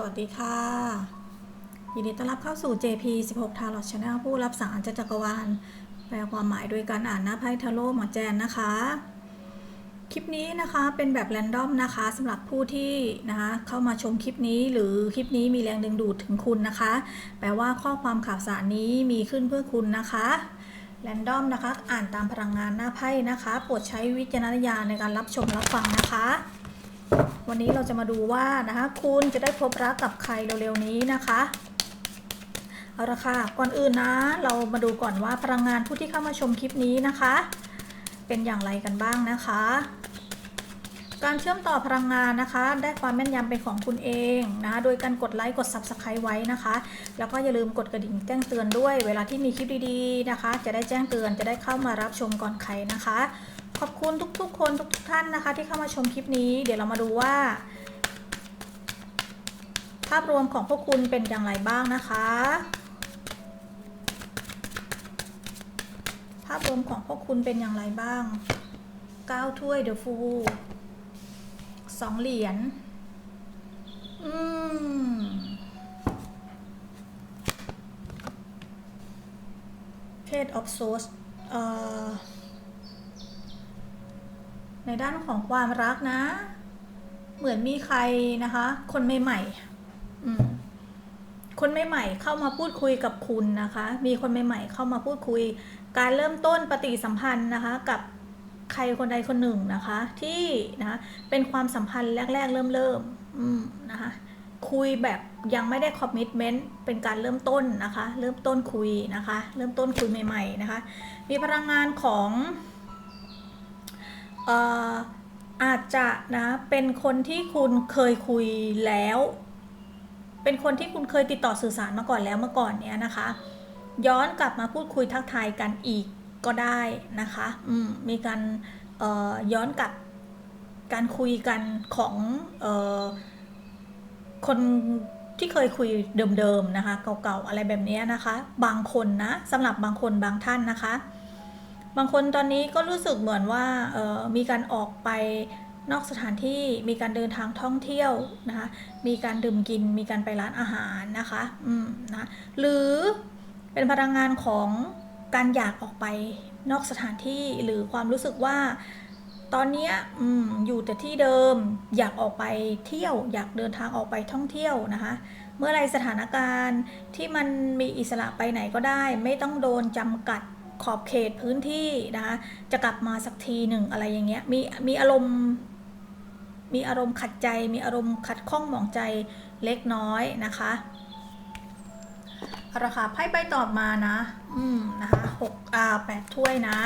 สวัสดีค่ะ ยินดีต้อนรับเข้าสู่ JP 16 Tarot Channel ผู้รับสารจากจักรวาล แปลความหมายโดยการอ่านหน้าไพ่ทาโร่หมอแจนนะคะ คลิปนี้นะคะเป็นแบบแรนดอมนะคะสำหรับผู้ที่นะคะเข้ามาชมคลิปนี้หรือคลิปนี้มีแรงดึงดูดถึงคุณนะคะ แปลว่าข้อความข่าวสารนี้มีขึ้นเพื่อคุณนะคะแรนดอมนะคะ อ่านตามพลังงานหน้าไพ่นะคะโปรดใช้วิจารณญาณในการรับชมรับฟังนะคะ วันนี้เราจะมาดูว่านะคะ คุณจะได้พบรักกับใครเร็วๆนี้นะคะเอาละค่ะก่อนอื่นนะ เรามาดูก่อนว่าพลังงานผู้ที่เข้ามาชมคลิปนี้นะคะ เป็นอย่างไรกันบ้างนะคะ การเชื่อมต่อพลังงานนะคะ ได้ความแม่นยำเป็นของคุณเองนะโดยการกดไลค์กด Subscribe ไว้นะคะ แล้วก็อย่าลืมกดกระดิ่งแจ้งเตือนด้วย เวลาที่มีคลิปดีๆนะคะ จะได้แจ้งเตือนจะได้เข้ามารับชมก่อนใครนะคะ ขอบคุณทุกๆ คนทุกๆท่านนะคะ ที่เข้ามาชมคลิปนี้ เดี๋ยวเรามาดูว่า ภาพรวมของพวกคุณเป็นอย่างไรบ้างนะคะ ภาพรวมของพวกคุณเป็นอย่างไรบ้าง9ถ้วยเดอะฟูสองเหรียญอืมเพจออฟโซสเอ่อ ในด้านของความรักนะ เหมือนมีใครนะคะ คนใหม่ๆคนใหม่ๆเข้ามาพูดคุยกับคุณนะคะ มีคนใหม่ๆเข้ามาพูดคุย การเริ่มต้นปฏิสัมพันธ์นะคะ กับใครคนใดคนหนึ่งนะคะ ที่นะคะเป็นความสัมพันธ์แรก ๆ เริ่มเริ่มๆนะคะคุยแบบยังไม่ได้คอมมิชเมนต์เป็นการเริ่มต้นนะคะ เริ่มต้นคุยนะคะ เริ่มต้นคุยใหม่ ๆ นะคะ มีพลังงานของ อาจจะนะเป็นคนที่คุณเคยคุยแล้ว เป็นคนที่คุณเคยติดต่อสื่อสารมาก่อนแล้วเมื่อก่อนเนี้ยนะคะ ย้อนกลับมาพูดคุยทักทายกันอีกก็ได้นะคะอืมมีการย้อนกลับการคุยกันของออคนที่เคยคุยเดิมๆนะคะ เก่าๆอะไรแบบเนี้ยนะคะ บางคนนะสำหรับบางคนบางท่านนะคะ บางคนตอนนี้ก็รู้สึกเหมือนว่ามีการออกไปนอกสถานที่มีการเดินทางท่องเที่ยวนะคะ มีการดื่มกิน มีการไปร้านอาหารนะคะ อืมนะหรือเป็นพลังงานของการอยากออกไปนอกสถานที่หรือความรู้สึกว่าตอนนี้อืมอยู่แต่ที่เดิมอยากออกไปเที่ยว อยากเดินทางออกไปท่องเที่ยวนะคะ เมื่อไรสถานการณ์ที่มันมีอิสระไปไหนก็ได้ ไม่ต้องโดนจำกัด ขอบเขตพื้นที่นะคะจะกลับมาสักทีหนึ่งอะไรอย่างเงี้ยมีมีอารมณ์ มีอารมณ์ขัดใจ มีอารมณ์ขัดข้องหมองใจเล็กน้อยนะคะเอาละค่ะไพ่ใบตอบมานะ อืมนะคะหกอ่าแปดถ้วยนะ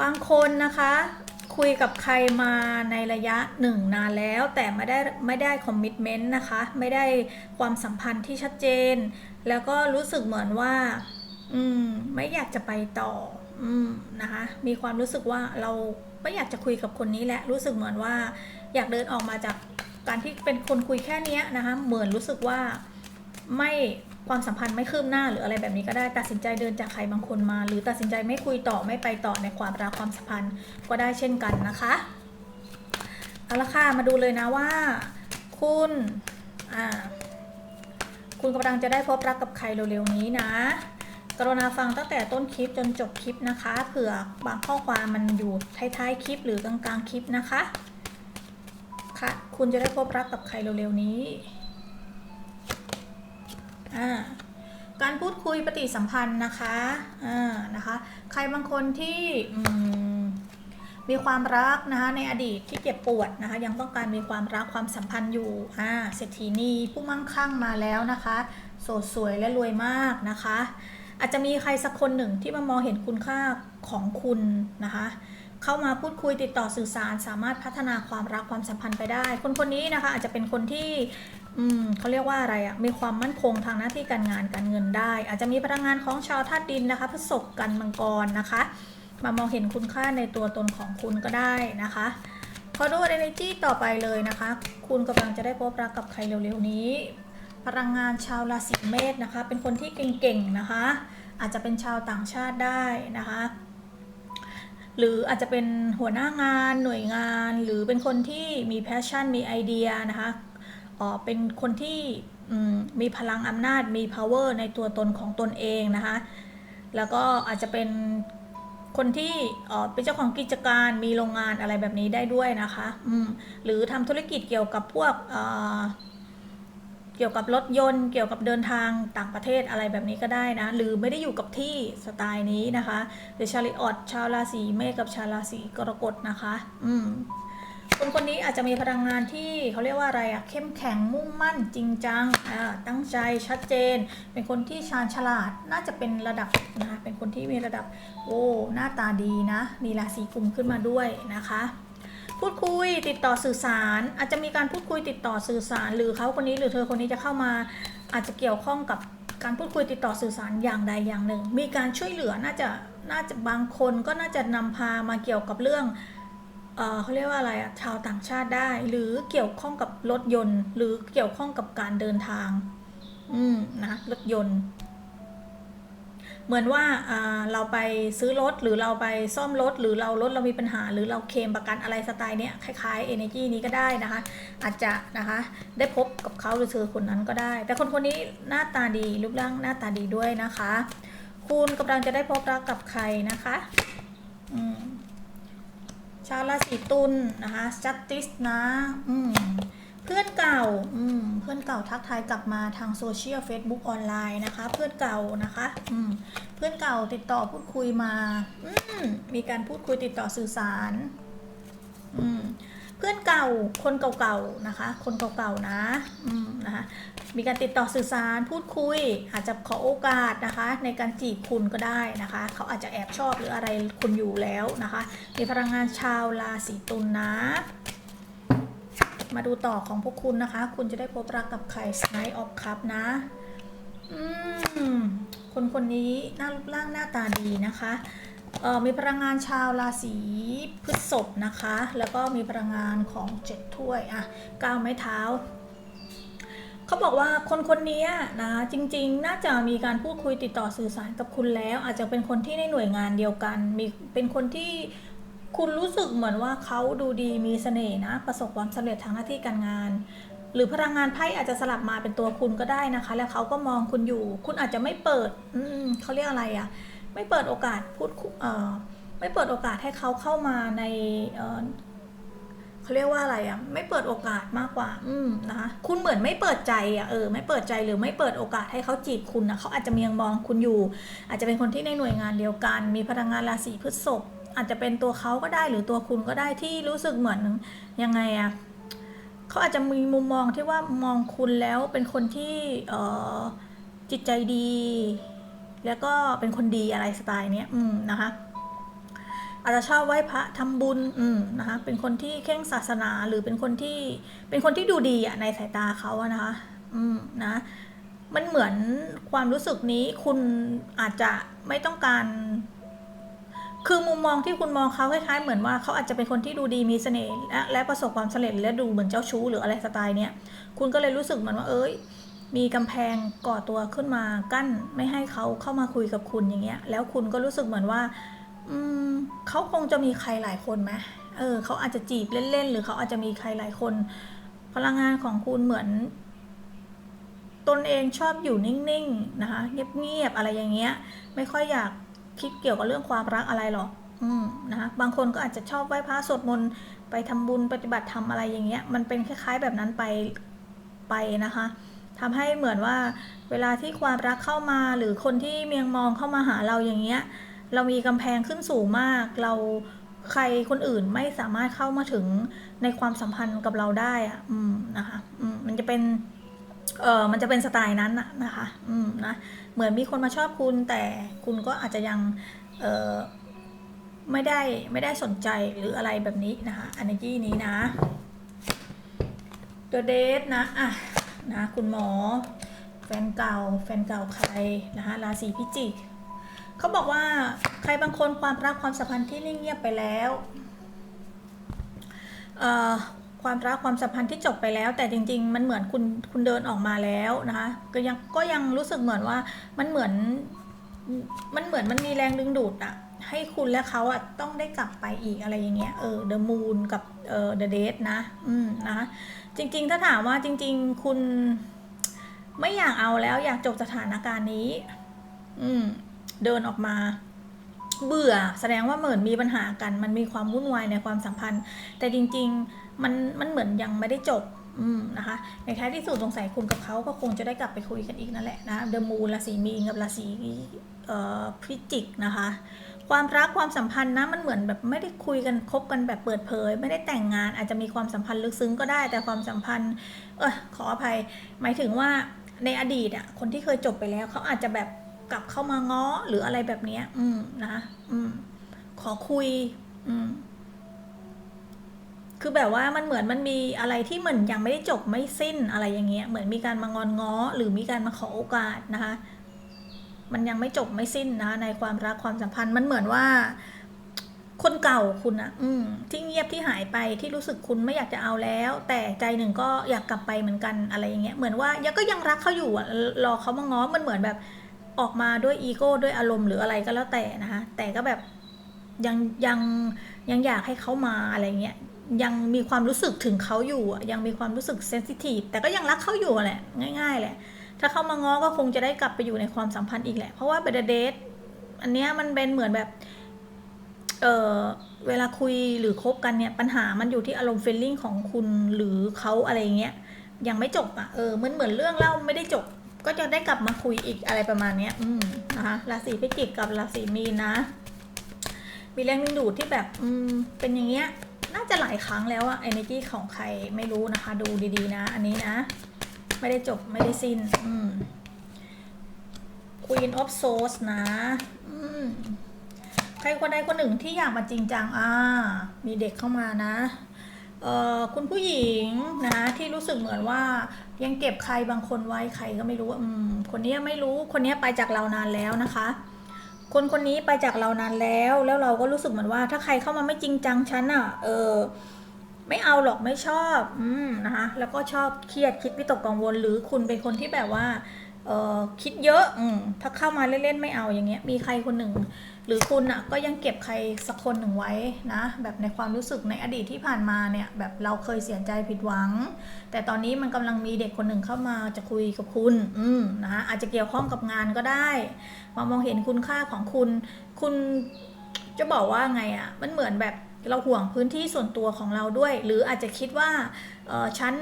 บางคนนะคะ คุยกับใครมาในระยะหนึ่งนานแล้ว แต่ไม่ได้ไม่ได้คอมมิชเมนต์นะคะ ไม่ได้ความสัมพันธ์ที่ชัดเจน แล้วก็รู้สึกเหมือนว่า อืม ไม่อยากจะไปต่อ อืมนะคะ มีความรู้สึกว่าเราไม่อยากจะคุยกับคนนี้และรู้สึกเหมือนว่า อยากเดินออกมาจากการที่เป็นคนคุยแค่เนี้ยนะคะ เหมือนรู้สึกว่าไม่ความสัมพันธ์ไม่คืบหน้าหรืออะไรแบบนี้ก็ได้ตัดสินใจเดินจากใครบางคนมา หรือตัดสินใจไม่คุยต่อไม่ไปต่อในความรักความสัมพันธ์ก็ได้เช่นกันนะคะเอาละค่ะมาดูเลยนะว่า คุณอ่าคุณกำลังจะได้พบรักกับใครเร็วๆนี้นะ กรุณาฟังตั้งแต่ต้นคลิปจนจบคลิปนะคะ เผื่อบางข้อความมันอยู่ท้ายๆคลิปหรือกลางๆคลิปนะคะ ค่ะ คุณจะได้พบรักกับใครเร็วๆนี้ อ่าการพูดคุยปฏิสัมพันธ์นะคะอ่านะคะ ใครบางคนที่มีความรักนะคะในอดีตที่เจ็บปวดนะคะ ยังต้องการมีความรักความสัมพันธ์อยู่อ่าเศรษฐีนีผู้มั่งคั่งมาแล้วนะคะ โสดสวยและรวยมากนะคะ อาจจะมีใครสักคนหนึ่งที่มามองเห็นคุณค่าของคุณนะคะ เข้ามาพูดคุยติดต่อสื่อสาร สามารถพัฒนาความรักความสัมพันธ์ไปได้ คนคนนี้นะคะอาจจะเป็นคนที่อืมเขาเรียกว่าอะไรอะมีความมั่นคงทางหน้าที่การงานการเงินได้ อาจจะมีพลังงานของชาวธาตุดินนะคะพฤษภกันมังกรนะคะ มามองเห็นคุณค่าในตัวตนของคุณก็ได้นะคะขอดู energy ต่อไปเลยนะคะ คุณกำลังจะได้พบรักกับใครเร็วๆนี้ พลังงานชาวราศีเมษนะคะ เป็นคนที่เก่งๆนะคะ อาจจะเป็นชาวต่างชาติได้นะคะ หรืออาจจะเป็นหัวหน้างานหน่วยงาน หรือเป็นคนที่มีแพชชั่นมีไอเดียนะคะออเป็นคนที่มีพลังอำนาจมี power ในตัวตนของตนเองนะคะ แล้วก็อาจจะเป็นคนที่เป็นเจ้าของกิจการมีโรงงานอะไรแบบนี้ได้ด้วยนะคะ หรือทำธุรกิจเกี่ยวกับพวก กี่ยวกับรถยนต์ เกี่ยวกับเดินทางต่างประเทศอะไรแบบนี้ก็ได้นะ หรือไม่ได้อยู่กับที่สไตล์นี้นะคะหรือชาลิออดชาวราศีเมษกับชาวราศีกรกฎนะคะ อืมคนคนนี้อาจจะมีพลังงานที่เขาเรียกว่าอะไรอะเข้มแข็งมุ่งมั่นจริงจังอ่าตั้งใจชัดเจน เป็นคนที่ชาญฉลาดน่าจะเป็นระดับนะคะเป็นคนที่มีระดับโอ้หน้าตาดีนะมีราศีกุมขึ้นมาด้วยนะคะ พูดคุยติดต่อสื่อสาร อาจจะมีการพูดคุยติดต่อสื่อสาร หรือเขาคนนี้หรือเธอคนนี้จะเข้ามา อาจจะเกี่ยวข้องกับการพูดคุยติดต่อสื่อสารอย่างใดอย่างหนึ่ง มีการช่วยเหลือน่าจะน่าจะบางคนก็น่าจะนำพามาเกี่ยวกับเรื่องเอเขาเรียกว่าอะไรอะชาวต่างชาติได้ หรือเกี่ยวข้องกับรถยนต์ หรือเกี่ยวข้องกับการเดินทาง อืมนะรถยนต์ เหมือนว่าเราไปซื้อรถหรือเราไปซ่อมรถหรือเรารถเรามีปัญหา หรือเราเคลมประกันอะไรสไตล์เนี้ยคล้ายๆ energy นี้ก็ได้นะคะ อาจจะนะคะได้พบกับเขาหรือเธอคนนั้นก็ได้ แต่คนคนนี้หน้าตาดีรูปร่างหน้าตาดีด้วยนะคะ คุณกำลังจะได้พบรักกับใครนะคะชาวราศีตุลนะคะ justice นะ อืม เพื่อนเก่าอืมเพื่อนเก่าทักทายกลับมาทางโซเชียล Facebook ออนไลน์นะคะ เพื่อนเก่านะคะอืมเพื่อนเก่าติดต่อพูดคุยมาอืมมีการพูดคุยติดต่อสื่อสารอืมเพื่อนเก่าคนเก่าๆนะคะ คนเก่าๆนะอืมนะคะมีการติดต่อสื่อสารพูดคุย อาจจะขอโอกาสนะคะ ในการจีบคุณก็ได้นะคะ เขาอาจจะแอบชอบหรืออะไรคุณอยู่แล้วนะคะ มีพลังงานชาวราศีตุลนะ มาดูต่อของพวกคุณนะคะ คุณจะได้พบรักกับใครสไนออฟคัพนะ อืม คนคนนี้หน้ารูปร่างหน้าตาดีนะคะเอ่อมีพลังงานชาวราศีพฤษภนะคะ แล้วก็มีพลังงานของเจ็ดถ้วยอะก้าวไม้เท้าเขาบอกว่าคนคนนี้นะจริงๆ น่าจะมีการพูดคุยติดต่อสื่อสารกับคุณแล้ว อาจจะเป็นคนที่ในหน่วยงานเดียวกัน มีเป็นคนที่ คุณรู้สึกเหมือนว่าเขาดูดีมีเสน่ห์นะ ประสบความสำเร็จทางหน้าที่การงาน หรือพลังงานไพ่อาจจะสลับมาเป็นตัวคุณก็ได้นะคะ แล้วเขาก็มองคุณอยู่ คุณอาจจะไม่เปิด อืมเขาเรียกอะไรอะ่ะ ไม่เปิดโอกาสพูดเอ่อไม่เปิดโอกาสให้เขาเข้ามาในเอ่อเขาเรียกว่าอะไรอะ ไม่เปิดโอกาสมากกว่า อืมนะคะคุณเหมือนไม่เปิดใจอะเออไม่เปิดใจหรือไม่เปิดโอกาสให้เขาจีบคุณนะเขาอาจจะมียังมองคุณอยู่ อาจจะเป็นคนที่ในหน่วยงานเดียวกัน มีพลังงานราศีพฤษภ อาจจะเป็นตัวเขาก็ได้หรือตัวคุณก็ได้ที่รู้สึกเหมือนยังไงอะเขาอาจจะมีมุมมองที่ว่ามองคุณแล้วเป็นคนที่เออจิตใจดี แล้วก็เป็นคนดีอะไรสไตล์เนี้ยอืมนะคะอาจจะชอบไหว้พระทำบุญอืมนะคะเป็นคนที่เข่งศาสนาหรือเป็นคนที่เป็นคนที่ดูดีอะในสายตาเขาอะนะคะ อืมนะมันเหมือนความรู้สึกนี้คุณอาจจะไม่ต้องการ คือมุมมองที่คุณมองเขาคล้ายๆเหมือนว่าเขาอาจจะเป็นคนที่ดูดีมีเสน่ห์และและประสบความสำเร็จและดูเหมือนเจ้าชู้หรืออะไรสไตล์เนี้ยคุณก็เลยรู้สึกเหมือนว่าเอ้ย มีกำแพงก่อตัวขึ้นมากั้นไม่ให้เขาเข้ามาคุยกับคุณอย่างเงี้ย แล้วคุณก็รู้สึกเหมือนว่า อืมเขาคงจะมีใครหลายคนไหมเออเขาอาจจะจีบเล่นๆหรือเขาอาจจะมีใครหลายคน พลังงานของคุณเหมือน ตนเองชอบอยู่นิ่งๆนะคะเงียบๆอะไรอย่างเงี้ย ไม่ค่อยอยาก คิดเกี่ยวกับเรื่องความรักอะไรหรอกอืมนะคะบางคนก็อาจจะชอบไหว้พระสวดมนต์ไปทำบุญปฏิบัติธรรมอะไรอย่างเงี้ย มันเป็นคล้าย ๆแบบนั้นไปไปนะคะทำให้เหมือนว่าเวลาที่ความรักเข้ามาหรือคนที่เมียงมองเข้ามาหาเราอย่างเงี้ย เรามีกำแพงขึ้นสูงมาก เราใครคนอื่นไม่สามารถเข้ามาถึงในความสัมพันธ์กับเราได้อะอืมนะคะอืมมันจะเป็น เออมันจะเป็นสไตล์นั้นนะนะคะ อืมนะ เหมือนมีคนมาชอบคุณแต่คุณก็อาจจะยัง เออไม่ได้ไม่ได้สนใจหรืออะไรแบบนี้นะคะอันนี้นี้นะ ตัวเดทนะ อะ นะ คุณหมอ แฟนเก่า แฟนเก่าใครนะคะราศีพิจิก เขาบอกว่าใครบางคนความรักความสัมพันธ์ที่นิ่งเงียบไปแล้ว เอ่อ ความรักความสัมพันธ์ที่จบไปแล้ว แต่จริง ๆ มันเหมือนคุณคุณเดินออกมาแล้วนะคะก็ยังก็ยังรู้สึกเหมือนว่ามันเหมือนมันเหมือนมันมีแรงดึงดูดอะให้คุณและเขาอะต้องได้กลับไปอีกอะไรอย่างเงี้ยเออ The Moon กับเออ The Date นะ อืมนะคะจริง ๆ ถ้าถามว่าจริง ๆ คุณไม่อยากเอาแล้วอยากจบสถานการณ์นี้ อืม เดินออกมา เบื่อ แสดงว่าเหมือนมีปัญหากัน มันมีความวุ่นวายในความสัมพันธ์ แต่จริง ๆ มันมันเหมือนยังไม่ได้จบอืมนะคะในท้ายที่สุดสงสัยคุณกับเขาก็คงจะได้กลับไปคุยกันอีกนั่นแหละนะเดมูราศีมีนกับราศีเอ่อพิจิกนะคะ ความรักความสัมพันธ์นะมันเหมือนแบบไม่ได้คุยกันคบกันแบบเปิดเผย ไม่ได้แต่งงานอาจจะมีความสัมพันธ์ลึกซึ้งก็ได้แต่ความสัมพันธ์ เออขออภัย หมายถึงว่าในอดีตอะคนที่เคยจบไปแล้วเขาอาจจะแบบกลับเข้ามาง้อหรืออะไรแบบเนี้ย อืมนะคะอืมขอคุย อืม คือแบบว่ามันเหมือนมันมีอะไรที่เหมือนยังไม่ได้จบไม่สิ้นอะไรอย่างเงี้ย เหมือนมีการมางอนง้อ หรือมีการมาขอโอกาสนะคะ มันยังไม่จบไม่สิ้นนะคะในความรักความสัมพันธ์มันเหมือนว่าคนเก่าคุณอะอืมที่เงียบที่หายไปที่รู้สึกคุณไม่อยากจะเอาแล้ว แต่ใจหนึ่งก็อยากกลับไปเหมือนกันอะไรอย่างเงี้ยเหมือนว่ายังก็ยังรักเขาอยู่อะรอเขามาง้อมันเหมือนแบบออกมาด้วยอีโก้ด้วยอารมณ์หรืออะไรก็แล้วแต่นะคะแต่ก็แบบยังยังยังอยากให้เขามาอะไรเงี้ย ยังมีความรู้สึกถึงเขาอยู่ยังมีความรู้สึกเซนซิทีฟแต่ก็ยังรักเขาอยู่แหละง่าย ๆ แหละ ถ้าเขามาง้อก็คงจะได้กลับไปอยู่ในความสัมพันธ์อีกแหละ เพราะว่าเบดเดทอันเนี้ยมันเป็นเหมือนแบบ เออเวลาคุยหรือคบกันเนี่ยปัญหามันอยู่ที่อารมณ์เฟลลิ่งของคุณหรือเขาอะไรเงี้ยยังไม่จบอะเออมือนเหมือนเรื่องเล่าไม่ได้จบ ก็จะได้กลับมาคุยอีกอะไรประมาณเนี้ย อืมนะคะราศีพิจิกกับราศีมีนนะ มีแรงดึงดูดที่แบบ อืมเป็นอย่างเงี้ย น่าจะหลายครั้งแล้วอะ energy ของใครไม่รู้นะคะ ดูดีๆนะ อันนี้นะ ไม่ได้จบไม่ได้สิ้น อืม Queen of Swords นะ อืม ใครคนใดคนหนึ่งที่อยากมาจริงจังอ่า มีเด็กเข้ามานะเอ่อคุณผู้หญิงนะที่รู้สึกเหมือนว่ายังเก็บใครบางคนไว้ใครก็ไม่รู้อืมคนนี้ไม่รู้คนนี้ไปจากเรานานแล้วนะคะ คนคนนี้ไปจากเรานานแล้ว แล้วเราก็รู้สึกเหมือนว่า ถ้าใครเข้ามาไม่จริงจังฉันอะ เออ ไม่เอาหรอกไม่ชอบ อืมนะคะ แล้วก็ชอบเครียดคิดวิตกกังวล หรือคุณเป็นคนที่แบบว่า เออคิดเยอะอืมถ้าเข้ามาเล่นๆไม่เอาอย่างเงี้ย มีใครคนหนึ่ง หรือคุณอะก็ยังเก็บใครสักคนหนึ่งไว้นะ แบบในความรู้สึกในอดีตที่ผ่านมาเนี่ย แบบเราเคยเสียใจผิดหวัง แต่ตอนนี้มันกำลังมีเด็กคนหนึ่งเข้ามาจะคุยกับคุณ อืมนะคะอาจจะเกี่ยวข้องกับงานก็ได้มามองเห็นคุณค่าของคุณ คุณจะบอกว่าไงอะ่ะมันเหมือนแบบเราห่วงพื้นที่ส่วนตัวของเราด้วย หรืออาจจะคิดว่าเออฉัน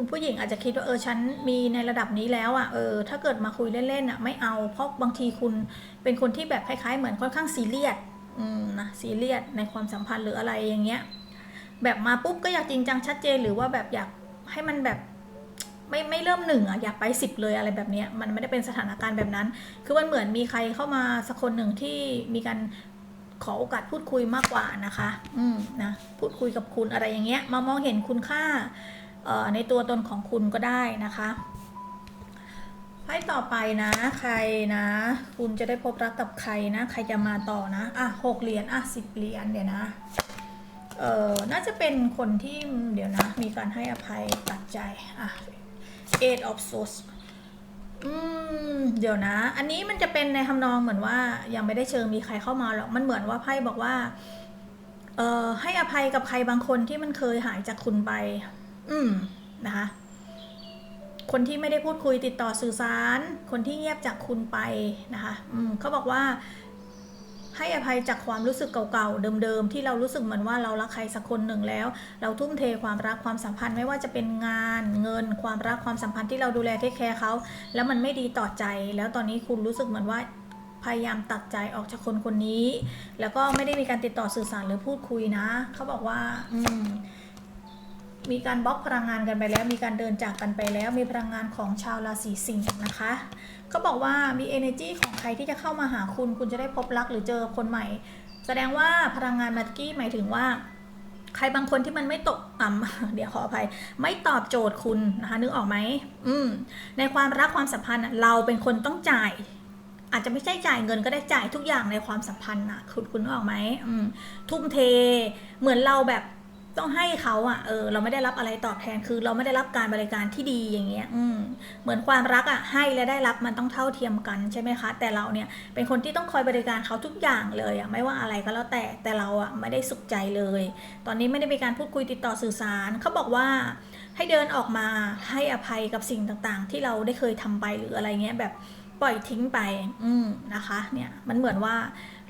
คุณผู้หญิงอาจจะคิดว่าเออฉันมีในระดับนี้แล้วอะ่ะเออถ้าเกิดมาคุยเล่นๆอะ่ะไม่เอา เพราะบางทีคุณเป็นคนที่แบบคล้ายๆ เหมือนค่อนข้างซีเรียสอืมนะซีเรียสในความสัมพันธ์หรืออะไรอย่างเงี้ยแบบมาปุ๊บก็อยากจริงจังชัดเจนหรือว่าแบบอยากให้มันแบบไม่ไม่เริ่มหนึ่งอะอยากไปสิบเลยอะไรแบบเนี้ยมันไม่ได้เป็นสถานการณ์แบบนั้น คือมันเหมือนมีใครเข้ามาสักคนหนึ่งที่มีการขอโอกาสพูดคุยมากกว่านะคะ อืมนะพูดคุยกับคุณอะไรอย่างเงี้ย มามองเห็นคุณค่า ในตัวตนของคุณก็ได้นะคะไพ่ต่อไปนะ ใครนะ คุณจะได้พบรักกับใครนะ ใครจะมาต่อนะ อะหกเหรียญอะสิบเหรียญเดี๋ยวนะเอ่อน่าจะเป็นคนที่เดี๋ยวนะ มีการให้อภัยตัดใจอะ eight of swords อืมเดี๋ยวนะ อันนี้มันจะเป็นในทำนองเหมือนว่ายังไม่ได้เชิญมีใครเข้ามาหรอกมันเหมือนว่าไพ่บอกว่าเอ่อให้อภัยกับใครบางคนที่มันเคยหายจากคุณไป อืมนะคะ คนที่ไม่ได้พูดคุยติดต่อสื่อสาร คนที่เงียบจากคุณไปนะคะอืมเขาบอกว่า ให้อภัยจากความรู้สึกเก่าๆเดิมๆที่เรารู้สึกเหมือนว่าเรารักใครสักคนหนึ่งแล้ว เราทุ่มเทความรักความสัมพันธ์ไม่ว่าจะเป็นงานเงิน ความรักความสัมพันธ์ที่เราดูแลเทคแคร์เขาแล้วมันไม่ดีต่อใจ แล้วตอนนี้คุณรู้สึกเหมือนว่าพยายามตัดใจออกจากคนคนนี้ แล้วก็ไม่ได้มีการติดต่อสื่อสารหรือพูดคุยนะ เขาบอกว่า อืม มีการบล็อกพลังงานกันไปแล้ว มีการเดินจากกันไปแล้ว มีพลังงานของชาวราศีสิงห์นะคะเขาบอกว่ามี energy ของใครที่จะเข้ามาหาคุณ คุณจะได้พบรักหรือเจอคนใหม่ แสดงว่าพลังงานมัตกี้หมายถึงว่าใครบางคนที่มันไม่ตกอ่ำเดี๋ยวขออภัย ไม่ตอบโจทย์คุณนะคะ นึกออกไหมอืม ในความรักความสัมพันธ์เราเป็นคนต้องจ่าย อาจจะไม่ใช่จ่ายเงินก็ได้จ่ายทุกอย่างในความสัมพันธ์นะคุณคุณนึกออกไหมอืมทุ่มเท เหมือนเราแบบ ต้องให้เขาอะเออเราไม่ได้รับอะไรตอบแทนคือเราไม่ได้รับการบริการที่ดีอย่างเงี้ยอืมเหมือนความรักอะให้และได้รับมันต้องเท่าเทียมกันใช่ไหมคะ แต่เราเนี่ยเป็นคนที่ต้องคอยบริการเขาทุกอย่างเลยอะไม่ว่าอะไรก็แล้วแต่แต่เราอะไม่ได้สุขใจเลย ตอนนี้ไม่ได้มีการพูดคุยติดต่อสื่อสารเขาบอกว่าให้เดินออกมาให้อภัยกับสิ่งต่างๆ ที่เราได้เคยทำไปหรืออะไรเงี้ยแบบ ปล่อยทิ้งไป อืมนะคะ เนี่ย มันเหมือนว่า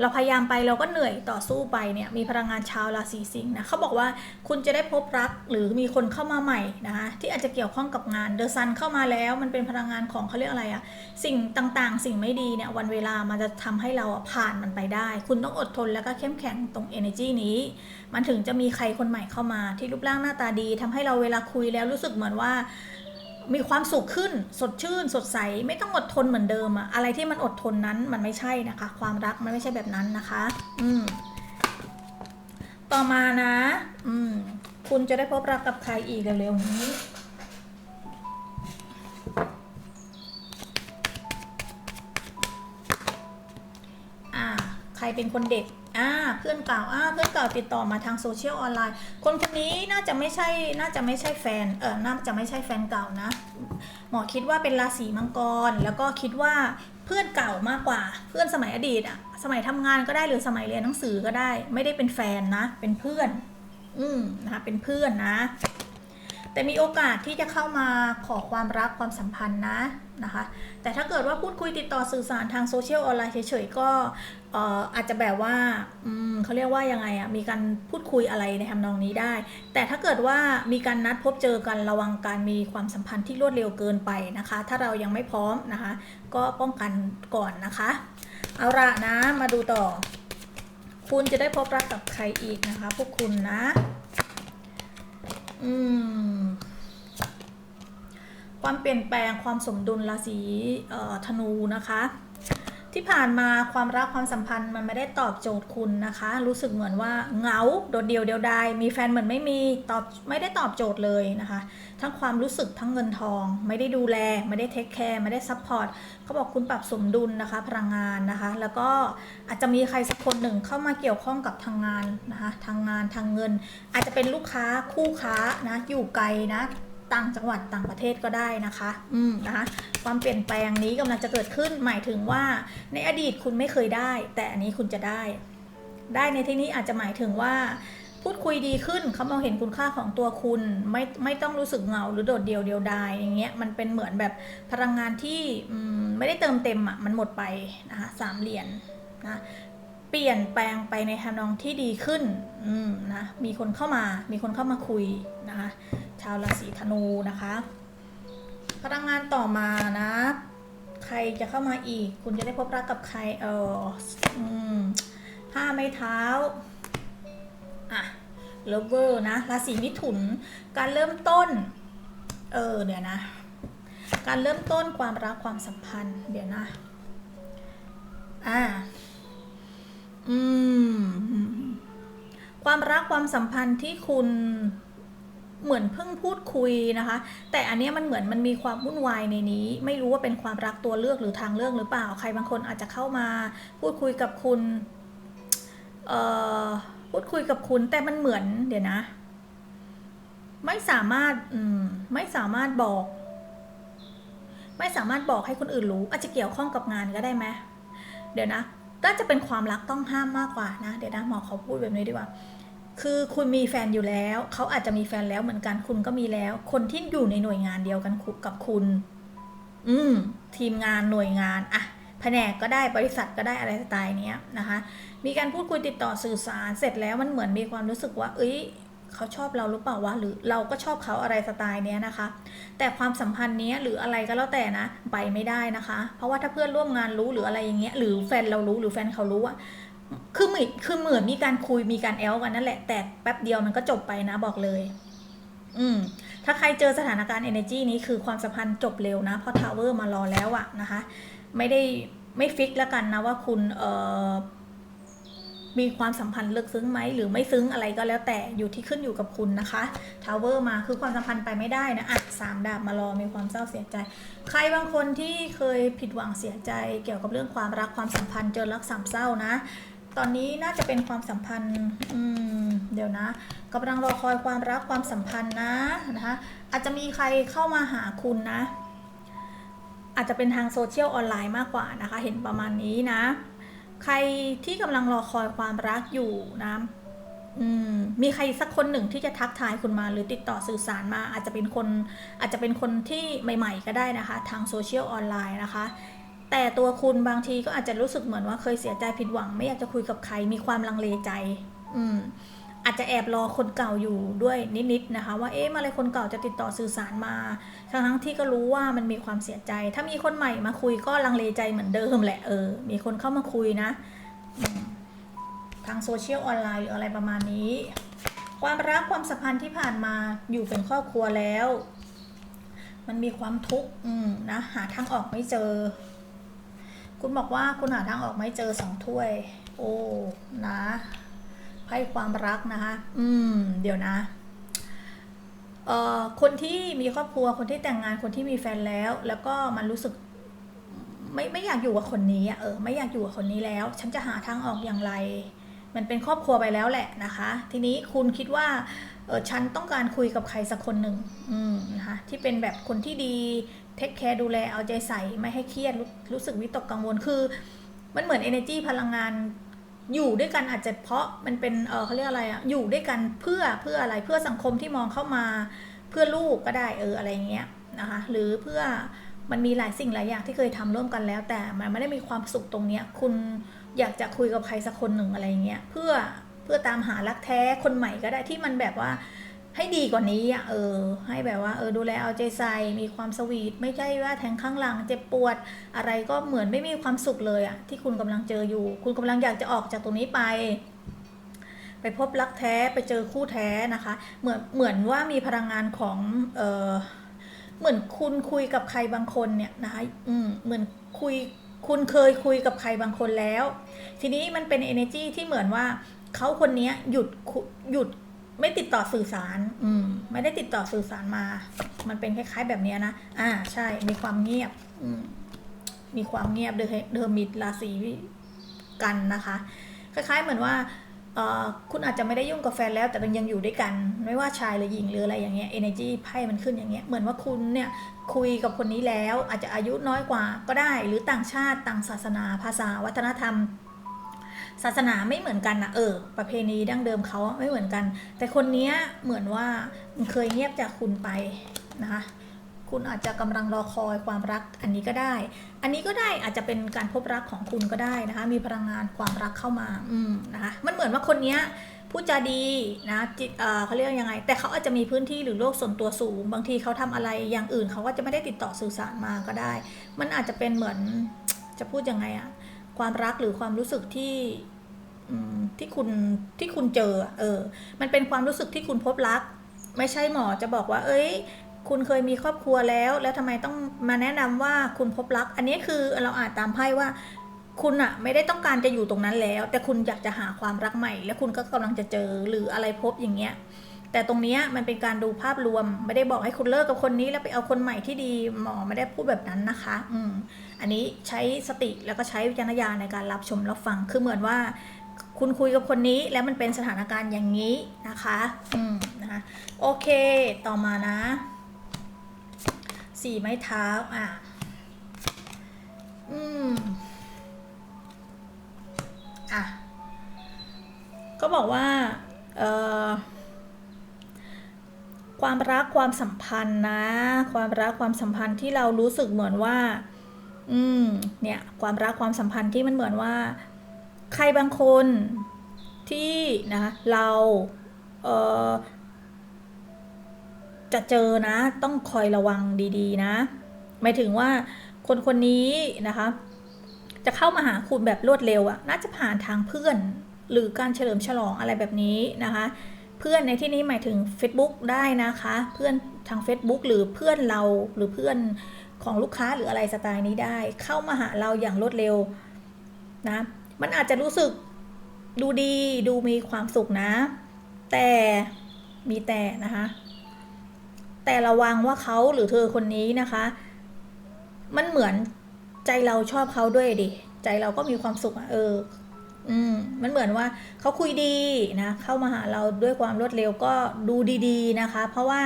เราพยายามไปเราก็เหนื่อยต่อสู้ไปเนี่ย มีพลังงานชาวราศีสิงห์นะเขาบอกว่าคุณจะได้พบรักหรือมีคนเข้ามาใหม่นะคะที่อาจจะเกี่ยวข้องกับงานเดอะซันเข้ามาแล้ว มันเป็นพลังงานของเขาเรียกอะไรอะสิ่งต่างๆ สิ่งไม่ดีเนี่ยวันเวลามันจะทำให้เราผ่านมันไปได้ คุณต้องอดทนแล้วก็เข้มแข็งตรง energy นี้ มันถึงจะมีใครคนใหม่เข้ามา ที่รูปร่างหน้าตาดีทำให้เราเวลาคุยแล้วรู้สึกเหมือนว่า มีความสุขขึ้น สดชื่น สดใส ไม่ต้องอดทนเหมือนเดิมอะอะไรที่มันอดทนนั้นมันไม่ใช่นะคะ ความรักมันไม่ใช่แบบนั้นนะคะ อืม ต่อมานะ อืม คุณจะได้พบรักกับใครอีกเร็วๆนี้ รเป็นคนเด็กอ่าเพื่อนเก่าอ่าเพื่อนเก่าติดต่อมาทางโซเชียลออนไลน์ คนคนนี้น่าจะไม่ใช่น่าจะไม่ใช่แฟนเออน่าจะไม่ใช่แฟนเก่านะหมอคิดว่าเป็นราศีมังกร แล้วก็คิดว่าเพื่อนเก่ามากกว่า เพื่อนสมัยอดีตอะสมัยทำงานก็ได้หรือสมัยเรียนหนังสือก็ได้ ไม่ได้เป็นแฟนนะ เป็นเพื่อน อืมนะคะเป็นเพื่อนนะ แต่มีโอกาสที่จะเข้ามาขอความรักความสัมพันธ์นะนะคะ แต่ถ้าเกิดว่าพูดคุยติดต่อสื่อสารทางโซเชียลออนไลน์เฉยๆก็อาจจะแบบว่าเขาเรียกว่ายังไงอะมีการพูดคุยอะไรในทำนองนี้ได้ แต่ถ้าเกิดว่ามีการนัดพบเจอกันระวังการมีความสัมพันธ์ที่รวดเร็วเกินไปนะคะ ถ้าเรายังไม่พร้อมนะคะ ก็ป้องกันก่อนนะคะ เอาละนะมาดูต่อ คุณจะได้พบรักกับใครอีกนะคะ พวกคุณนะ อืม ความเปลี่ยนแปลงความสมดุลราศีธนูนะคะ ที่ผ่านมาความรักความสัมพันธ์มันไม่ได้ตอบโจทย์คุณนะคะ รู้สึกเหมือนว่าเหงาโดดเดี่ยวเดียวดายมีแฟนเหมือนไม่มีตอบไม่ได้ตอบโจทย์เลยนะคะ ทั้งความรู้สึกทั้งเงินทอง ไม่ได้ดูแล ไม่ได้เทคแคร์ไม่ได้ซัพพอร์ตเขาบอกคุณปรับสมดุลนะคะ พลังงานนะคะ แล้วก็อาจจะมีใครสักคนหนึ่งเข้ามาเกี่ยวข้องกับทางงานนะคะทางงานทางเงิน อาจจะเป็นลูกค้าคู่ค้านะอยู่ไกลนะ ต่างจังหวัดต่างประเทศก็ได้นะคะอืมนะคะ ความเปลี่ยนแปลงนี้กำลังจะเกิดขึ้นหมายถึงว่าในอดีตคุณไม่เคยได้ แต่อันนี้คุณจะได้ ได้ในที่นี้อาจจะหมายถึงว่า พูดคุยดีขึ้นเขามองเห็นคุณค่าของตัวคุณไม่ไม่ต้องรู้สึกเหงาหรือโดดเดี่ยวเดียวดายอย่างเงี้ยมันเป็นเหมือนแบบพลังงานที่อืมไม่ได้เติมเต็มอะมันหมดไปนะคะสามเหรียญนะ เปลี่ยนแปลงไปในทำนองที่ดีขึ้นนะ มีคนเข้ามา มีคนเข้ามาคุยนะคะ ชาวราศีธนูนะคะ พลังงานต่อมานะ ใครจะเข้ามาอีก คุณจะได้พบรักกับใคร เอออืมห้าไม้เท้า อะเลเวอร์นะ ราศีมิถุน การเริ่มต้น เออ เดี๋ยวนะ การเริ่มต้นความรักความสัมพันธ์ เดี๋ยวนะ อ่า อืม ความรักความสัมพันธ์ที่คุณเหมือนเพิ่งพูดคุยนะคะ แต่อันนี้มันเหมือนมันมีความวุ่นวายในนี้ ไม่รู้ว่าเป็นความรักตัวเลือกหรือทางเลือกหรือเปล่า ใครบางคนอาจจะเข้ามา พูดคุยกับคุณเอ่อพูดคุยกับคุณ แต่มันเหมือน เดี๋ยวนะ ไม่สามารถอืมไม่สามารถบอก ไม่สามารถบอกให้คนอื่นรู้ อาจจะเกี่ยวข้องกับงานก็ได้ไหมเดี๋ยวนะ น่าจะเป็นความรักต้องห้ามมากกว่านะ เดี๋ยวนะหมอเขาพูดแบบนี้ดีกว่า คือคุณมีแฟนอยู่แล้ว เขาอาจจะมีแฟนแล้วเหมือนกันคุณก็มีแล้ว คนที่อยู่ในหน่วยงานเดียวกันกับคุณ อืม ทีมงานหน่วยงานอะแผนกก็ได้บริษัทก็ได้อะไรสไตล์เนี้ยนะคะ มีการพูดคุยติดต่อสื่อสารเสร็จแล้วมันเหมือนมีความรู้สึกว่า เอ้ย เขาชอบเราหรือเปล่าวะหรือเราก็ชอบเขาอะไรสไตล์เนี้ยนะคะ แต่ความสัมพันธ์เนี้ยหรืออะไรก็แล้วแต่นะไปไม่ได้นะคะ เพราะว่าถ้าเพื่อนร่วมงานรู้หรืออะไรอย่างเงี้ยหรือแฟนเรารู้หรือแฟนเขารู้อะคือเหมือนคือเหมือนมีการคุยมีการแอลกันนั่นแหละ แต่แป๊บเดียวมันก็จบไปนะบอกเลย อืม ถ้าใครเจอสถานการณ์ energy นี้คือความสัมพันธ์จบเร็วนะ เพราะทาวเวอร์มารอแล้วอะนะคะ ไม่ได้ไม่ฟิกแล้วกันนะว่าคุณเอ่อ มีความสัมพันธ์ลึกซึ้งไหมหรือไม่ซึ้งอะไรก็แล้วแต่อยู่ที่ขึ้นอยู่กับคุณนะคะทาวเวอร์มาคือความสัมพันธ์ไปไม่ได้นะอะสามดาบมารอมีความเศร้าเสียใจ ใครบางคนที่เคยผิดหวังเสียใจ เกี่ยวกับเรื่องความรักความสัมพันธ์เจอรักสามเศร้านะตอนนี้น่าจะเป็นความสัมพันธ์อืมเดี๋ยวนะกำลังรอคอยความรักความสัมพันธ์นะนะคะอาจจะมีใครเข้ามาหาคุณนะ อาจจะเป็นทางโซเชียลออนไลน์มากกว่านะคะ เห็นประมาณนี้นะ ใครที่กำลังรอคอยความรักอยู่นะมมีใครสักคนหนึ่งที่จะทักทายคุณมาหรือติดต่อสื่อสารมา อาจจะเป็นคนอาจจะเป็นคนที่ใหม่ ๆ ก็ได้นะคะ ทางโซเชียลออนไลน์นะคะ แต่ตัวคุณบางทีก็อาจจะรู้สึกเหมือนว่าเคยเสียใจผิดหวัง ไม่อยากจะคุยกับใครมีความลังเลใจ อืม จะแอบรอคนเก่าอยู่ด้วยนิดๆนะคะ ว่าเอ๊ะมื่อไรคนเก่าจะติดต่อสื่อสารมาทั้งทั้งๆที่ก็รู้ว่ามันมีความเสียใจ ถ้ามีคนใหม่มาคุยก็ลังเลใจเหมือนเดิมแหละเออ มีคนเข้ามาคุยนะ ทางโซเชียลออนไลน์หรืออะไรประมาณนี้ ความรักความสัมพันธ์ที่ผ่านมาอยู่เป็นครอบครัวแล้ว มันมีความทุกข์นะหาทางออกไม่เจอ คุณบอกว่าคุณหาทางออกไม่เจอสองถ้วย โอ้นะ ไพ่ความรักนะคะ อืม เดี๋ยวนะ เอ่อ คนที่มีครอบครัว คนที่แต่งงาน คนที่มีแฟนแล้ว แล้วก็มันรู้สึก ไม่ไม่อยากอยู่กับคนนี้อะเออ ไม่อยากอยู่กับคนนี้แล้ว ฉันจะหาทางออกอย่างไร มันเป็นครอบครัวไปแล้วแหละนะคะ ทีนี้คุณคิดว่า เออฉันต้องการคุยกับใครสักคนหนึ่ง อืม นะคะ ที่เป็นแบบคนที่ดี เทคแคร์ดูแล เอาใจใส่ ไม่ให้เครียด รู้รู้สึกวิตกกังวล คือ มันเหมือน energy พลังงาน อยู่ด้วยกันอาจจะเพราะมันเป็นเออเขาเรียกอะไรอะอยู่ด้วยกันเพื่อเพื่ออะไรเพื่อสังคมที่มองเข้ามา เพื่อลูกก็ได้เอออะไรเงี้ยนะคะหรือเพื่อมันมีหลายสิ่งหลายอย่างที่เคยทำร่วมกันแล้ว แต่มันไม่ได้มีความสุขตรงเนี้ยคุณอยากจะคุยกับใครสักคนหนึ่งอะไรเงี้ยเพื่อเพื่อตามหารักแท้คนใหม่ก็ได้ที่มันแบบว่า ให้ดีกว่านี้อะเออ ให้แบบว่า เออดูแลเอาใจใส่มีความสวีทไม่ใช่ว่าแทงข้างหลังเจ็บปวด อะไรก็เหมือนไม่มีความสุขเลยอะที่คุณกำลังเจออยู่ คุณกำลังอยากจะออกจากตรงนี้ไป ไปพบรักแท้ไปเจอคู่แท้นะคะ เหมือนเหมือนว่ามีพลังงานของเออเหมือนคุณคุยกับใครบางคนเนี่ยนะคะอืมเหมือนคุยคุณเคยคุยกับใครบางคนแล้ว ทีนี้มันเป็น energy ที่เหมือนว่าเขาคนนี้หยุดหยุด ไม่ติดต่อสื่อสาร อืม ไม่ได้ติดต่อสื่อสารมา มันเป็นคล้าย ๆ แบบเนี้ยนะ อ่า ใช่ มีความเงียบ อืม มีความเงียบเดอเดอมิดราศีกันนะคะ คล้ายๆ เหมือนว่าเออคุณอาจจะไม่ได้ยุ่งกับแฟนแล้วแต่มันยังอยู่ด้วยกัน ไม่ว่าชายหรือหญิงหรืออะไรอย่างเงี้ย energy ไพ่มันขึ้นอย่างเงี้ยเหมือนว่าคุณเนี่ยคุยกับคนนี้แล้วอาจจะอายุน้อยกว่าก็ได้ หรือต่างชาติต่างศาสนาภาษา วัฒนธรรม ศาสนาไม่เหมือนกันนะเออ ประเพณีดั้งเดิมเขาไม่เหมือนกัน แต่คนนี้เหมือนว่ามันเคยเงียบจากคุณไปนะคะคุณอาจจะกำลังรอคอยความรักอันนี้ก็ได้ อันนี้ก็ได้อาจจะเป็นการพบรักของคุณก็ได้นะคะ มีพลังงานความรักเข้ามา อืมนะคะ มันเหมือนว่าคนเนี้ยพูดจาดีนะจิตเออเขาเรียกยังไง แต่เขาอาจจะมีพื้นที่หรือโลกส่วนตัวสูง บางทีเขาทำอะไรอย่างอื่นเขาก็จะไม่ได้ติดต่อสื่อสารมาก็ได้ มันอาจจะเป็นเหมือนจะพูดยังไงอะ ความรักหรือความรู้สึกที่ที่คุณที่คุณเจอ เออ มันเป็นความรู้สึกที่คุณพบรัก ไม่ใช่หมอจะบอกว่า เอ้ย คุณเคยมีครอบครัวแล้ว แล้วทำไมต้องมาแนะนำว่าคุณพบรัก อันนี้คือเราอ่านตามไพ่ว่า คุณอะไม่ได้ต้องการจะอยู่ตรงนั้นแล้ว แต่คุณอยากจะหาความรักใหม่ แล้วคุณก็กำลังจะเจอหรืออะไรพบอย่างเงี้ย แต่ตรงนี้มันเป็นการดูภาพรวม ไม่ได้บอกให้คุณเลิกกับคนนี้แล้วไปเอาคนใหม่ที่ดี หมอไม่ได้พูดแบบนั้นนะคะ อืม อันนี้ใช้สติแล้วก็ใช้วิจารณญาณในการรับชมรับฟัง คือเหมือนว่า คุณคุยกับคนนี้แล้วมันเป็นสถานการณ์อย่างนี้นะคะ อืมนะคะโอเค ต่อมานะสี่ไม้เท้าอะอืมอะก็บอกว่าเอ่อความรักความสัมพันธ์นะ ความรักความสัมพันธ์ที่เรารู้สึกเหมือนว่า อืมเนี่ยความรักความสัมพันธ์ที่มันเหมือนว่า ใครบางคนที่นะเราเออจะเจอนะ ต้องคอยระวังดี ๆ นะหมายถึงว่าคนคนนี้นะคะ จะเข้ามาหาคุณแบบรวดเร็วอะน่าจะผ่านทางเพื่อน หรือการเฉลิมฉลองอะไรแบบนี้นะคะ เพื่อนในที่นี้หมายถึง Facebook ได้นะคะ เพื่อนทาง Facebook หรือเพื่อนเราหรือเพื่อน ของลูกค้าหรืออะไรสไตล์นี้ได้ เข้ามาหาเราอย่างรวดเร็วนะมันอาจจะรู้สึกดูดีดูมีความสุขนะ แต่มีแต่นะคะ แต่ระวังว่าเขาหรือเธอคนนี้นะคะ มันเหมือนใจเราชอบเขาด้วยดิใจเราก็มีความสุขอะเออออืม มันเหมือนว่าเขาคุยดีนะ เข้ามาหาเราด้วยความรวดเร็วก็ดูดี ๆ นะคะ เพราะว่า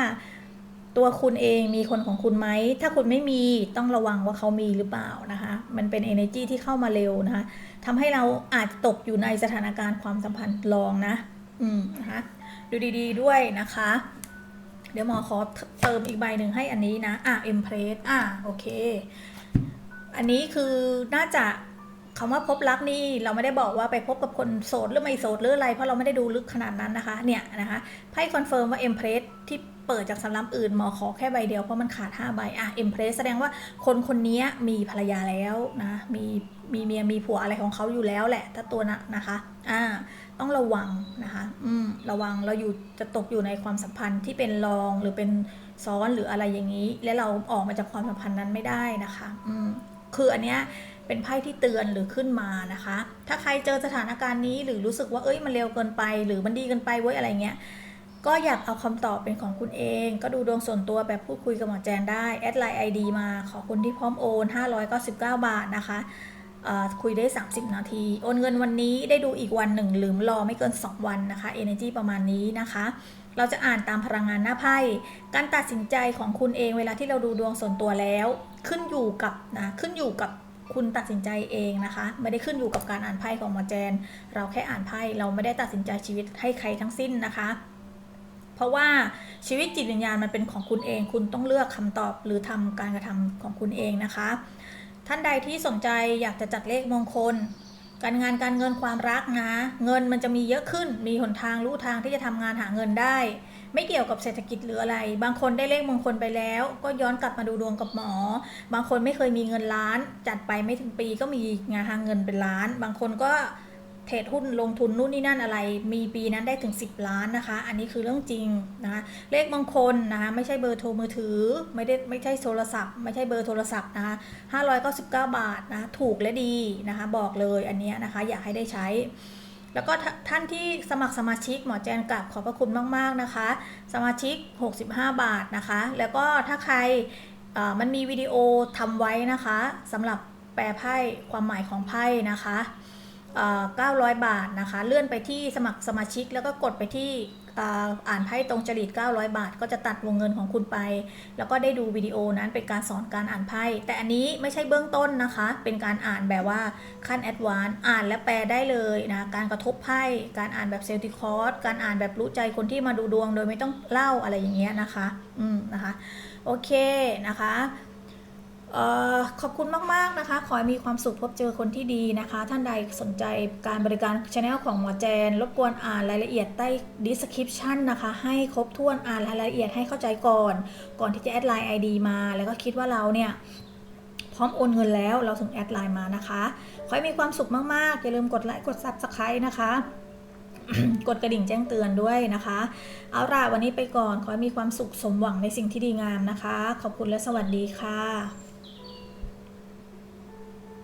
ตัวคุณเองมีคนของคุณไหม ถ้าคุณไม่มีต้องระวังว่าเขามีหรือเปล่านะคะ มันเป็น energy ที่เข้ามาเร็วนะคะทำให้เราอาจตกอยู่ในสถานการณ์ความสัมพันธ์ลองนะ อืมนะคะ ดูดีๆด้วยนะคะ เดี๋ยวหมอขอเติมอีกใบหนึ่งให้อันนี้นะ อะ empress อะ โอเค อันนี้คือน่าจะคำว่าพบรักนี่เราไม่ได้บอกว่าไปพบกับคนโสดหรือไม่โสดหรืออะไร เพราะเราไม่ได้ดูลึกขนาดนั้นนะคะ เนี่ยนะคะไพ่คอนเฟิร์มว่า empress ที่ เปิดจากสำรับอื่นหมอขอแค่ใบเดียวเพราะมันขาด5ใบอะ empress แสดงว่าคนคนนี้มีภรรยาแล้วนะมีมีเมียมีผัวอะไรของเขาอยู่แล้วแหละ ถ้าตัวนะนะคะอ่าต้องระวังนะคะอืมระวังเราอยู่จะตกอยู่ในความสัมพันธ์ที่เป็นรองหรือเป็นซ้อนหรืออะไรอย่างนี้ และเราออกมาจากความสัมพันธ์นั้นไม่ได้นะคะอืมคืออันเนี้ยเป็นไพ่ที่เตือนหรือขึ้นมานะคะ ถ้าใครเจอสถานการณ์นี้หรือรู้สึกว่าเอ้ยมันเร็วเกินไป หรือมันดีเกินไปเว้ยอะไรเงี้ย ก็อยากเอาคำตอบเป็นของคุณเอง ก็ดูดวงส่วนตัวแบบพูดคุยกับหมอแจนได้ แอดไลน์ไอดีมาขอคุณที่พร้อมโอน 599 บาทนะคะ คุยได้ 30 นาที โอนเงินวันนี้ได้ดูอีกวันหนึ่งหรือรอไม่เกิน 2 วันนะคะ Energy ประมาณนี้นะคะ เราจะอ่านตามพลังงานหน้าไพ่ การตัดสินใจของคุณเองเวลาที่เราดูดวงส่วนตัวแล้ว ขึ้นอยู่กับนะขึ้นอยู่กับคุณตัดสินใจเองนะคะ ไม่ได้ขึ้นอยู่กับการอ่านไพ่ของหมอแจน เราแค่อ่านไพ่เราไม่ได้ตัดสินใจชีวิตให้ใครทั้งสิ้นนะคะ ราะว่าชีวิตจิตวิญญาณมันเป็นของคุณเอง คุณต้องเลือกคำตอบหรือทำการกระทำของคุณเองนะคะ ท่านใดที่สนใจอยากจะจัดเลขมงคล การงานการเงินความรักนะ เงินมันจะมีเยอะขึ้น มีหนทางรู้ทางที่จะทำงานหาเงินได้ ไม่เกี่ยวกับเศรษฐกิจหรืออะไร บางคนได้เลขมงคลไปแล้ว ก็ย้อนกลับมาดูดวงกับหมอ บางคนไม่เคยมีเงินล้าน จัดไปไม่ถึงปีก็มีงานทางเงินเป็นล้าน บางคนก็ เทรดหุ้นลงทุนนู่นนี่นั่นอะไร มีปีนั้นได้ถึง 10 ล้านนะคะ อันนี้คือเรื่องจริงนะคะเลขมงคลนะคะไม่ใช่เบอร์โทรมือถือ ไม่ได้ไม่ใช่โทรศัพท์ ไม่ใช่เบอร์โทรศัพท์นะคะ599 บาทนะถูกและดีนะคะบอกเลยอันนี้นะคะอยากให้ได้ใช้ แล้วก็ท่านที่สมัครสมาชิกหมอแจนกลับขอบพระคุณมาก ๆ นะคะ สมาชิก 65 บาทนะคะ แล้วก็ถ้าใครมันมีวิดีโอทำไว้นะคะสำหรับแปลไพ่ความหมายของไพ่นะคะ 900 บาทนะคะ เลื่อนไปที่สมัครสมาชิก แล้วก็กดไปที่อ่านไพ่ตรงจริต 900 บาท ก็จะตัดวงเงินของคุณไป แล้วก็ได้ดูวิดีโอนั้นเป็นการสอนการอ่านไพ่ แต่อันนี้ไม่ใช่เบื้องต้นนะคะ เป็นการอ่านแบบว่าขั้นแอดวานซ์ อ่านและแปลได้เลยนะ การกระทบไพ่ การอ่านแบบเซลติคอร์ส การอ่านแบบรู้ใจคนที่มาดูดวงโดยไม่ต้องเล่าอะไรอย่างเงี้ยนะคะ อืมนะคะ โอเคนะคะ ขอบคุณมาก ๆ นะคะ ขอให้มีความสุขพบเจอคนที่ดีนะคะ ท่านใดสนใจการบริการช anel ของหมอแจน รบกวนอ่านรายละเอียดใต้ description นะคะ ให้ครบถ้วนอ่านรายละเอียดให้เข้าใจก่อน ก่อนที่จะแอดไลน์ ID มา แล้วก็คิดว่าเราเนี่ย พร้อมโอนเงินแล้วเราถึงแอดไลน์มานะคะ ขอให้มีความสุขมาก ๆ อย่าลืมกดไลค์กด subscribe นะคะกดกระดิ่งแจ้งเตือนด้วยนะคะ เอาล่ะวันนี้ไปก่อน ขอให้มีความสุขสมหวังในสิ่งที่ดีงามนะคะ ขอบคุณและสวัสดีค่ะ